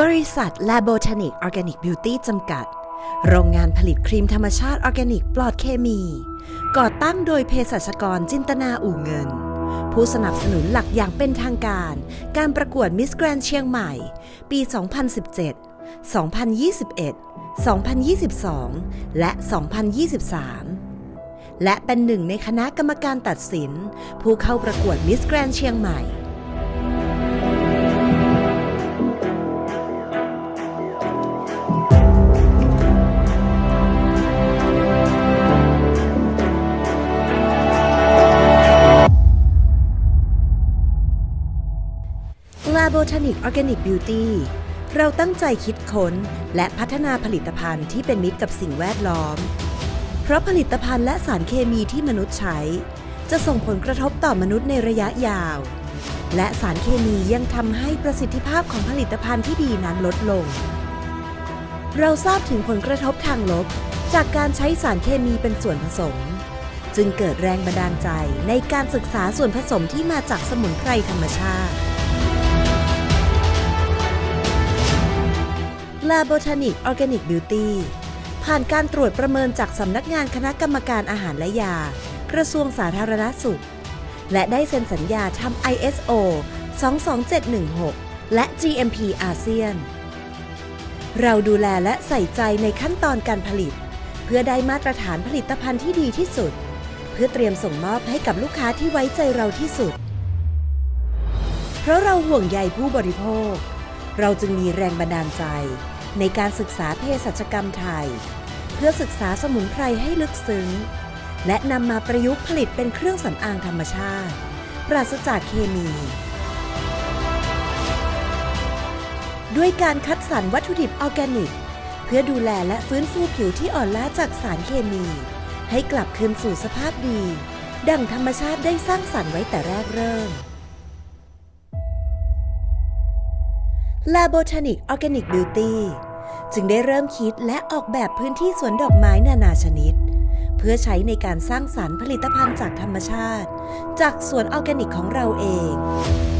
บริษัท Labotanic Organic Beauty จำกัด โรงงานผลิตครีมธรรมชาติออร์แกนิกปลอดเคมี ก่อตั้งโดยเภสัชกรจินตนาอู่เงิน ผู้สนับสนุนหลักอย่างเป็นทางการ การประกวดมิสแกรนเชียงใหม่ ปี 2017 2021 2022 และ 2023 และเป็นหนึ่งในคณะกรรมการตัดสิน ผู้เข้าประกวดมิสแกรนเชียงใหม่ Labotanic Organic Beauty เราตั้งใจคิดค้นและพัฒนาผลิตภัณฑ์ที่เป็นมิตรกับสิ่งแวดล้อม เพราะผลิตภัณฑ์และสารเคมีที่มนุษย์ใช้ จะส่งผลกระทบต่อมนุษย์ในระยะยาว และสารเคมียังทำให้ประสิทธิภาพของผลิตภัณฑ์ที่ดีนั้นลดลง เราทราบถึงผลกระทบทางลบ จากการใช้สารเคมีเป็นส่วนผสม จึงเกิดแรงบันดาลใจในการศึกษาส่วนผสมที่มาจากสมุนไพรธรรมชาติ Labotanic Organic Beauty ผ่านการตรวจประเมินจากสำนักงานคณะกรรมการอาหารและยา กระทรวงสาธารณสุข และได้เซ็นสัญญาทำ ISO 22716 และ GMP อาเซียน เราดูแลและใส่ใจในขั้นตอนการผลิต เพื่อได้มาตรฐานผลิตภัณฑ์ที่ดีที่สุด เพื่อเตรียมส่งมอบให้กับลูกค้าที่ไว้ใจเราที่สุด เพราะเราห่วงใยผู้บริโภค เราจึงมีแรงบันดาลใจ ในการศึกษาเภสัชกรรมไทย เพื่อศึกษาสมุนไพรให้ลึกซึ้ง และนำมาประยุกต์ผลิตเป็นเครื่องสำอางธรรมชาติ ปราศจากเคมี ด้วยการคัดสรรวัตถุดิบออร์แกนิก เพื่อดูแลและฟื้นฟูผิวที่อ่อนล้าจากสารเคมี ให้กลับคืนสู่สภาพดี ดังธรรมชาติได้สร้างสรรค์ไว้แต่แรกเริ่ม Labotanic Organic Beauty จึงได้เริ่มคิดและออกแบบพื้นที่สวนดอกไม้นานาชนิด เพื่อใช้ในการสร้างสรรค์ผลิตภัณฑ์จากธรรมชาติ จากสวนออร์แกนิกของเราเอง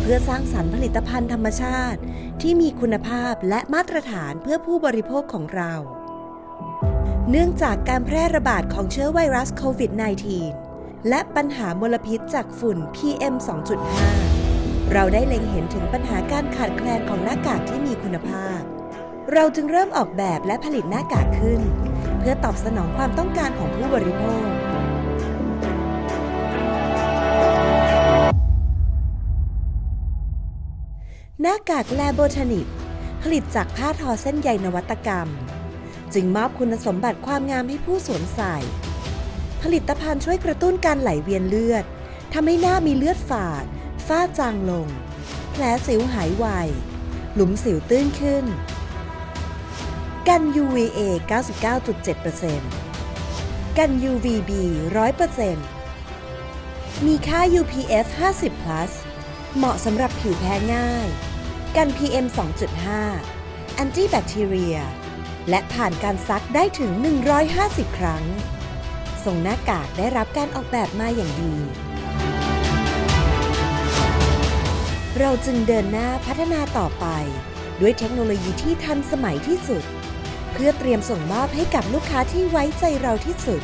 เพื่อสร้างสรรค์ผลิตภัณฑ์ธรรมชาติ ที่มีคุณภาพและมาตรฐานเพื่อผู้บริโภคของเรา เนื่องจากการแพร่ระบาดของเชื้อไวรัสโควิด -19 และปัญหามลพิษจากฝุ่น PM 2.5 เราได้เล็งเห็นถึงปัญหาการขาดแคลนของหน้ากากที่มีคุณภาพ เราจึงเริ่มออกแบบและผลิตหน้ากากขึ้น เพื่อตอบสนองความต้องการของผู้บริโภคหน้ากากแลโบทานิกผลิตจากผ้าทอเส้นใยนวัตกรรม จึงมอบคุณสมบัติความงามให้ผู้สวมใส่ ผลิตภัณฑ์ช่วยกระตุ้นการไหลเวียนเลือดทำให้หน้ามีเลือดฝาด ฝ้าจางลง แผลสิวหายไว หลุมสิวตื้นขึ้น กัน UVA 99.7%กัน UVB 100%มีค่า UPF 50 plus เหมาะสำหรับผิวแพ้ง่าย กัน PM 2.5 แอนตี้แบคทีเรีย และผ่านการซักได้ถึง 150 ครั้งส่งหน้ากากได้รับการออกแบบมาอย่างดี เราจึงเดินหน้าพัฒนาต่อไป ด้วยเทคโนโลยีที่ทันสมัยที่สุด เพื่อเตรียมส่งมอบให้กับลูกค้าที่ไว้ใจเราที่สุด